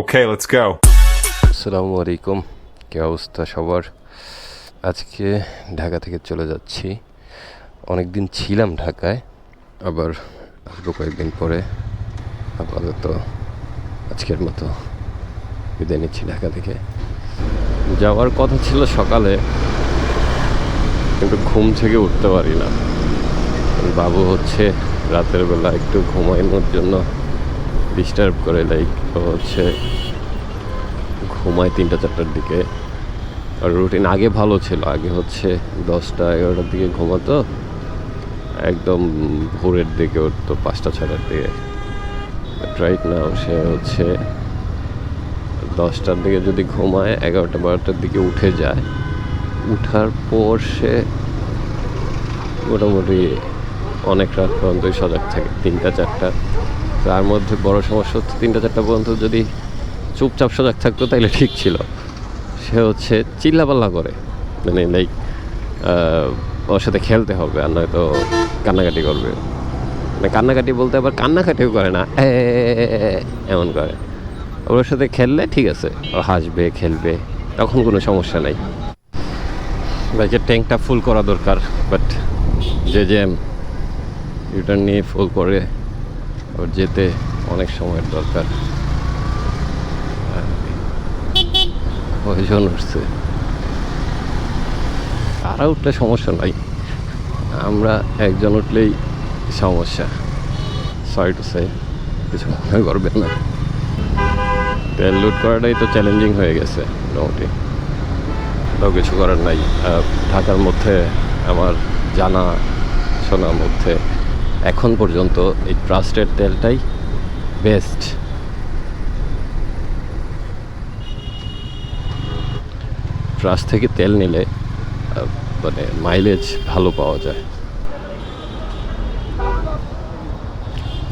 Okay, let's go. আসসালামু আলাইকুম। কী অবস্থা সবার? আজকে ঢাকা থেকে চলে যাচ্ছি। অনেক দিন ছিলাম ঢাকায় আবার আসব কয়েকদিন পরে। আপাতত আজকের মতো বিদায় নিচ্ছি ঢাকা থেকে। যাওয়ার কথা ছিল সকালে কিন্তু ঘুম থেকে উঠতে পারি না। বাবু হচ্ছে রাতের বেলা একটু ঘুমানোর জন্য ডিস্টার্ব করে লাইক হচ্ছে ঘুমায় তিনটা, চারটার দিকে। আর রুটিন আগে ভালো ছিল, আগে হচ্ছে দশটা, এগারোটার দিকে ঘুমাতো, একদম ভোরের দিকে উঠতো, পাঁচটা ছটার দিকে। রাইট নাও সে হচ্ছে দশটার দিকে যদি ঘুমায়, এগারোটা, বারোটার দিকে উঠে যায়, উঠার পর সে মোটামুটি অনেক রাত পর্যন্তই সজাগ থাকে, তিনটা, চারটা। তার মধ্যে বড় সমস্যা হচ্ছে তিনটা চারটা পর্যন্ত যদি চুপচাপ সজাগ থাকতো তাইলে ঠিক ছিল। সে হচ্ছে চিল্লাপাল্লা করে। মানে লাইক ওর সাথে খেলতে হবে আর নয়তো কান্নাকাটি করবে। মানে কান্নাকাটি বলতে আবার কান্নাকাটিও করে না "এ, এমন করে। ওর সাথে খেললে ঠিক আছে ও হাসবে খেলবে তখন কোনো সমস্যা নাই। বাইকের ট্যাঙ্কটা ফুল করা দরকার বাট যে যে রিটার্ন নিয়ে ফুল করে ওর যেতে অনেক সময়ের দরকার। কয়জন উঠছে? তারা উঠলে সমস্যা নাই। আমরা একজন উঠলেই সমস্যা। সরি টু সে কিছু মনে করবেন না। তেল লুট করাটাই তো চ্যালেঞ্জিং হয়ে গেছে, মোটামুটি। তাও কিছু করার নাই। ঢাকার মধ্যে, আমার জানা শোনার মধ্যে এখন পর্যন্ত এই ট্রাস্টের তেলটাই বেস্ট ট্রাস্ট থেকে তেল নিলে মানে মাইলেজ ভালো পাওয়া যায়।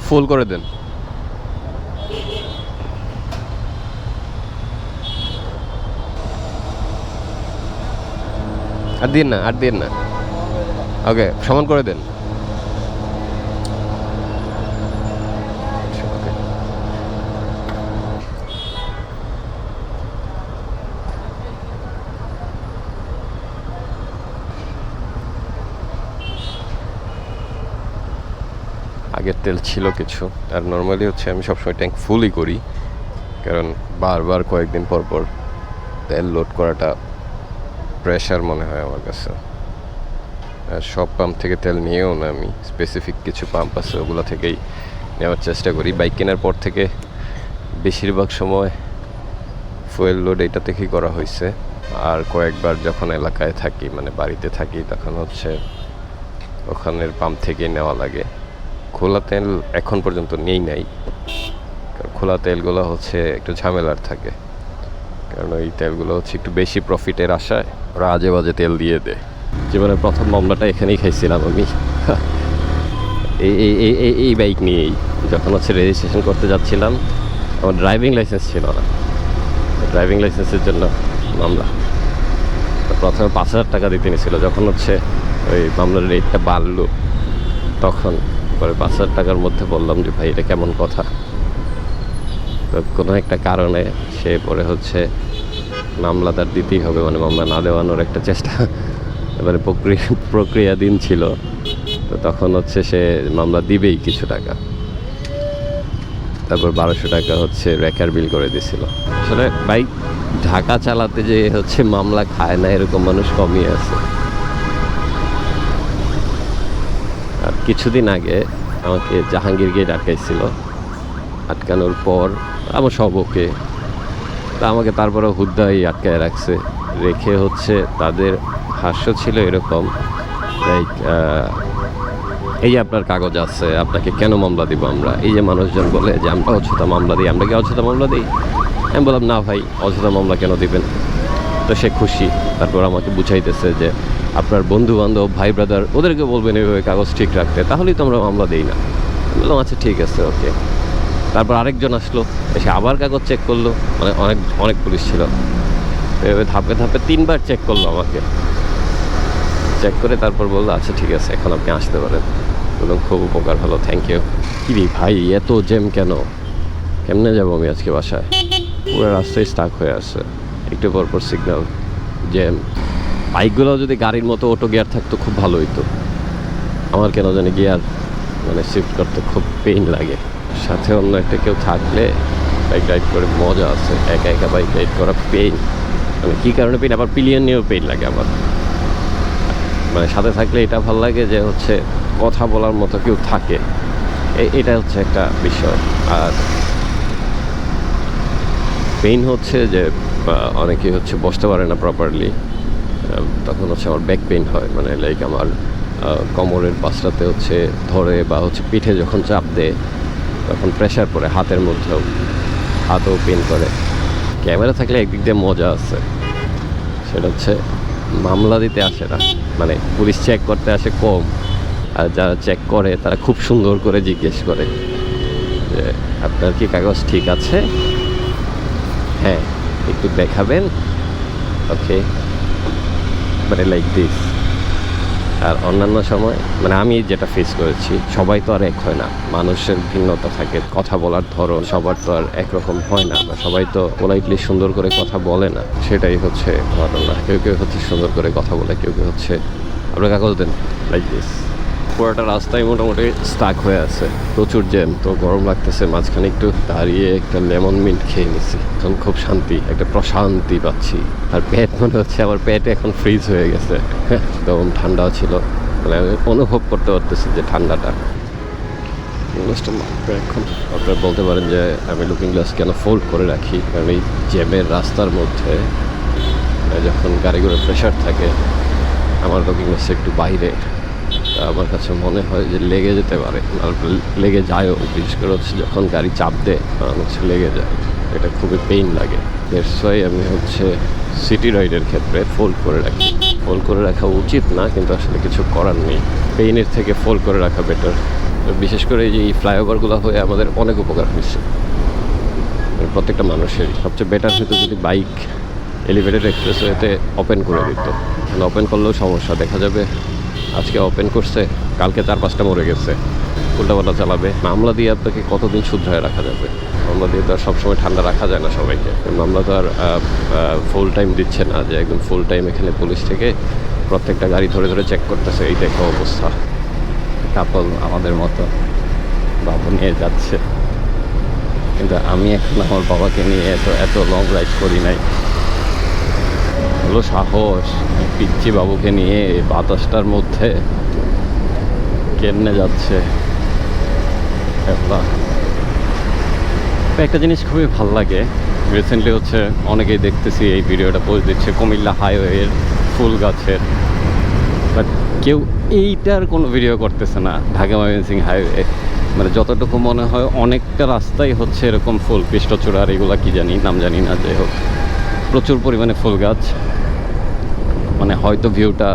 ফুল করে দেন। আর দিন না, আর দিন না। ওকে সমান করে দেন। আগের তেল ছিল কিছু। আর নর্মালি হচ্ছে আমি সবসময় ট্যাঙ্ক ফুলই করি। কারণ বারবার কয়েকদিন পর পর তেল লোড করাটা প্রেশার মনে হয় আমার কাছে। আর সব পাম্প থেকে তেল নিয়েও না আমি স্পেসিফিক কিছু পাম্প আছে, ওগুলো থেকেই নেওয়ার চেষ্টা করি। বাইক কেনার পর থেকে বেশিরভাগ সময় ফুয়েল লোড এটা থেকেই করা হয়েছে। আর কয়েকবার যখন এলাকায় থাকি মানে বাড়িতে থাকি, তখন হচ্ছে ওখানের পাম্প থেকেই নেওয়া লাগে। খোলা তেল এখন পর্যন্ত নেই নাই। কারণ খোলা তেলগুলো হচ্ছে একটু ঝামেলার থাকে। কারণ ওই তেলগুলো হচ্ছে একটু বেশি প্রফিটের আশায় ওরা আজে বাজে তেল দিয়ে দেয়। জীবনের প্রথম মামলাটা এখানেই খাইছিলাম আমি। এই এই এই এই বাইক নিয়েই যখন হচ্ছে রেজিস্ট্রেশন করতে যাচ্ছিলাম, আমার ড্রাইভিং লাইসেন্স ছিল না। ড্রাইভিং লাইসেন্সের জন্য মামলা। প্রথমে পাঁচ হাজার টাকা দিতে নিয়েছিল। যখন হচ্ছে ওই মামলার রেটটা বাড়লো, তখন পরে পাঁচ হাজার টাকার মধ্যে বললাম যে, ভাই, এটা কেমন কথা? তো কোনো একটা কারণে সে পরে হচ্ছে মামলা তার দিতেই হবে মানে মামলা না দেওয়ানোর একটা চেষ্টা। মানে প্রক্রিয়া প্রক্রিয়াধীন ছিল, তো তখন হচ্ছে সে মামলা দিবেই কিছু টাকা। তারপর বারোশো টাকা হচ্ছে রেকার বিল করে দিছিল। আসলে বাইক ঢাকা চালাতে যে হচ্ছে মামলা খায় না, এরকম মানুষ কমই আছে আর কিছুদিন আগে আমাকে জাহাঙ্গীর গেট আটকাইছিল আটকানোর পর আমার সব ওকে। তা আমাকে তারপরে হুদ্দাই আটকায় রাখছে। রেখে হচ্ছে তাদের হাস্য ছিল এরকম লাইক এই আপনার কাগজ আছে, আপনাকে কেন মামলা দিব আমরা? এই যে মানুষজন বলে যে আমরা অযথা মামলা দিই, আমরা কি অযথা মামলা দিই? আমি বললাম, না ভাই, অযথা মামলা কেন দিবেন? তো সে খুশি। তারপর আমাকে বুঝাইতেছে যে আপনার বন্ধু বান্ধব ভাই ব্রাদার, ওদেরকে বলবেন এইভাবে কাগজ ঠিক রাখতে, তাহলেই তো আমরা মামলা দিই না। বললাম আচ্ছা ঠিক আছে, ওকে। তারপর আরেকজন আসলো, এসে আবার কাগজ চেক করল মানে অনেক অনেক পুলিশ ছিল। এভাবে ধাপে ধাপে তিনবার চেক করল আমাকে। চেক করে তারপর বলল আচ্ছা ঠিক আছে, এখন আপনি আসতে পারেন। বললাম, খুব উপকার হলো থ্যাংক ইউ কি রে ভাই, এত জেম কেন? কেমনে যাব আমি আজকে বাসায়? পুরো রাস্তায় স্টাক হয়ে আছে। একটু পর পর সিগন্যাল জ্যাম বাইকগুলো যদি গাড়ির মতো অটো গিয়ার থাকতো খুব ভালো হইতো। আমার কেন জানি গিয়ার মানে শিফট করতে খুব পেইন লাগে। সাথে অন্য একটা কেউ থাকলে বাইক রাইড করে মজা আছে। একা একা বাইক রাইড করা পেইন মানে কী কারণে পেইন আবার পিলিয়ন নিয়েও পেইন লাগে আমার মানে সাথে থাকলে এটা ভালো লাগে যে হচ্ছে কথা বলার মতো কেউ থাকে। এটা হচ্ছে একটা বিষয়। আর পেইন হচ্ছে যে অনেকে হচ্ছে বসতে পারে না প্রপারলি তখন হচ্ছে আমার ব্যাক পেইন হয়। মানে লাইক আমার কোমরের পাশটাতে হচ্ছে ধরে বা হচ্ছে পিঠে যখন চাপ দেয়, তখন প্রেশার পড়ে হাতের মধ্যেও। হাতও পেন করে। ক্যামেরা থাকলে একদিক দিয়ে মজা আছে। সেটা হচ্ছে মামলা দিতে আসে না। মানে পুলিশ চেক করতে আসে কম। আর যারা চেক করে, তারা খুব সুন্দর করে জিজ্ঞেস করে যে, আপনার কি কাগজ ঠিক আছে? হ্যাঁ। একটু দেখাবেন। ওকে মানে লাইক দিস আর অন্যান্য সময় মানে আমি যেটা ফেস করেছি, সবাই তো আর এক হয় না। মানুষের ভিন্নতা থাকে, কথা বলার ধরন সবার তো আর একরকম হয় না। বা সবাই তো পোলাইটলি সুন্দর করে কথা বলে না। সেটাই হচ্ছে ঘটনা। কেউ কেউ হচ্ছে সুন্দর করে কথা বলে, কেউ কেউ হচ্ছে, আপনার কাগজ দেন লাইক দিস পুরোটা রাস্তায় মোটামুটি স্টাক হয়ে আছে। প্রচুর জ্যাম তো গরম লাগতেছে মাঝখানে একটু দাঁড়িয়ে একটা লেমন মিন্ট খেয়ে নিছি। এখন খুব শান্তি একটা প্রশান্তি পাচ্ছি। আর পেট মনে হচ্ছে আমার পেট এখন ফ্রিজ হয়ে গেছে। একদম ঠান্ডাও ছিল। মানে আমি অনুভব করতে পারতেছি যে ঠান্ডাটা। এখন আপনারা বলতে পারেন যে আমি লুকিং গ্লাস কেন ফোল্ড করে রাখি? কারণ এই জ্যামের রাস্তার মধ্যে আহ, যখন গাড়িগুলোর প্রেশার থাকে আমার লুকিং গ্লাস একটু বাইরে। আমার কাছে মনে হয় যে লেগে যেতে পারে। আর লেগে যায়ও, বিশেষ করে হচ্ছে যখন গাড়ি চাপ দেয় হচ্ছে লেগে যায়। এটা খুবই পেইন লাগে। দেড়শোয় আমি হচ্ছে সিটি রাইডের ক্ষেত্রে ফোল্ড করে রাখি। ফোল্ড করে রাখা উচিত না, কিন্তু আসলে কিছু করার নেই। পেইনের থেকে ফোল্ড করে রাখা বেটার বিশেষ করে এই যে এই ফ্লাইওভারগুলো হয়ে আমাদের অনেক উপকার হয়েছে। মানে প্রত্যেকটা মানুষেরই। সবচেয়ে বেটার হতো যদি বাইক এলিভেটেড এক্সপ্রেসওয়েতে ওপেন করে দিত। ওপেন করলেও সমস্যা। দেখা যাবে আজকে ওপেন করছে, কালকে চার পাঁচটা মরে গেছে। উল্টাপাল্টা চালাবে। মামলা দিয়ে আপনাকে কতদিন শুধরায় রাখা যাবে? মামলা দিয়ে তো আর সবসময় ঠান্ডা রাখা যায় না সবাইকে। মামলা তো আর ফুল টাইম দিচ্ছে না যে একদম ফুল টাইম এখানে পুলিশ থেকে প্রত্যেকটা গাড়ি ধরে ধরে চেক করতেছে। এই দেখো অবস্থা। কাপল আমাদের মতো বাবু নিয়ে যাচ্ছে। কিন্তু আমি এখন আমার বাবাকে নিয়ে এত এত লং রাইড করি নাই। হলো সাহস পিচ্ছি বাবুকে নিয়ে বাতাসটার মধ্যে কেমনে যাচ্ছে? একটা জিনিস খুবই ভালো লাগে। রিসেন্টলি হচ্ছে অনেকেই দেখতেছি এই ভিডিওটা পোস্ট দিচ্ছে কুমিল্লা হাইওয়ের ফুল গাছের। বাট কেউ এইটার কোনো ভিডিও করতেছে না, ঢাকা ময়মনসিং হাইওয়ে মানে যতটুকু মনে হয় অনেকটা রাস্তাই হচ্ছে এরকম ফুল কৃষ্ণচূড়ার এগুলা কি জানি, নাম জানি না, যাই হোক। প্রচুর পরিমাণে ফুল গাছ। মানে হয়তো ভিউটা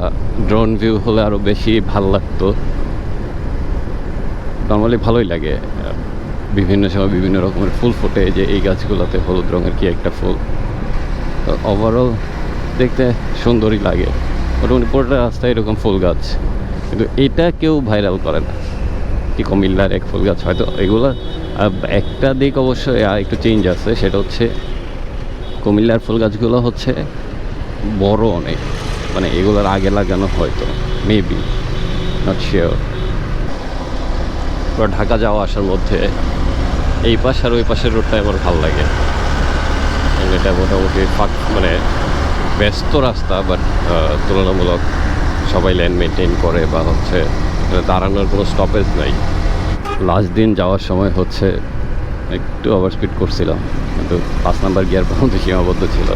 ড্রোন ভিউ হলে আরও বেশি ভালো লাগতো। নর্মালি ভালোই লাগে বিভিন্ন সময় বিভিন্ন রকমের ফুল ফোটে যে এই গাছগুলোতে হলুদ রঙের কি একটা ফুল। তো ওভারঅল দেখতে সুন্দরই লাগে। মোটামুটি পুরোটা রাস্তায় এরকম ফুল গাছ। কিন্তু এটা কেউ ভাইরাল করে না। কি কুমিল্লার এক ফুল গাছ হয়তো এগুলো একটা দিক অবশ্যই একটু চেঞ্জ আছে, সেটা হচ্ছে কুমিল্লার ফুল গাছগুলো হচ্ছে বড় অনেক। মানে এগুলোর আগে লাগানো হয়তো মেবি নট শিওর ঢাকা যাওয়া আসার মধ্যে এই পাশ আর ওই পাশের রোডটাই আমার ভালো লাগে। এটা মোটামুটি ফাঁক মানে ব্যস্ত রাস্তা বাট তুলনামূলক সবাই লেন মেনটেন করে বা হচ্ছে দাঁড়ানোর কোনো স্টপেজ নাই। লাস্ট দিন যাওয়ার সময় হচ্ছে একটু ওভার স্পিড করছিলাম, কিন্তু পাঁচ নাম্বার গিয়ার পর্যন্ত সীমাবদ্ধ ছিল।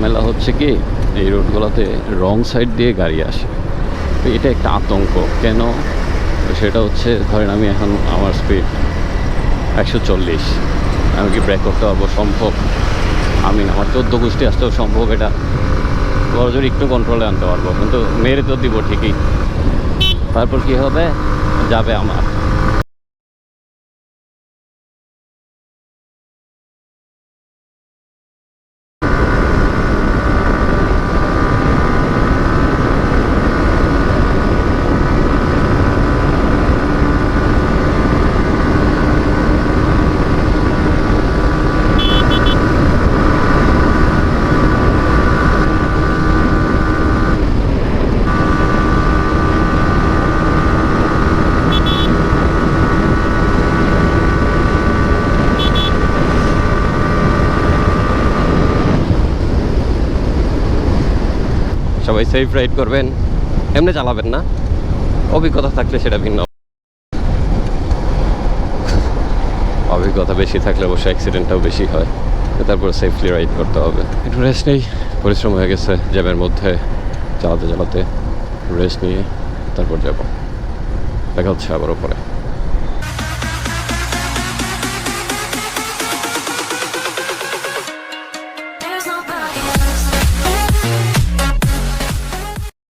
মেলা হচ্ছে কি, এই রোডগুলোতে রং সাইড দিয়ে গাড়ি আসে। তো এটা একটা আতঙ্ক। কেন? সেটা হচ্ছে, ধরেন আমি এখন আমার স্পিড একশো চল্লিশ, আমি কি ব্রেক করতে পারব? সম্ভব। আমি আমার চোদ্দ গোষ্ঠী আসতেও সম্ভব এটা। বড় জোর একটু কন্ট্রোলে আনতে পারব, কিন্তু মেরে তো দিব ঠিকই। তারপর কি হবে? যাবে আমার। সবাই সেফ রাইড করবেন। এমনি চালাবেন না। অভিজ্ঞতা থাকলে সেটা ভিন্ন। অভিজ্ঞতা বেশি থাকলে অবশ্যই অ্যাক্সিডেন্টটাও বেশি হয়। তারপর সেফলি রাইড করতে হবে। একটু রেস্ট নেই। পরিশ্রম হয়ে গেছে জ্যামের মধ্যে। চালাতে চালাতে রেস্ট নিয়ে তারপর যাব। দেখা হচ্ছে আবারও পরে।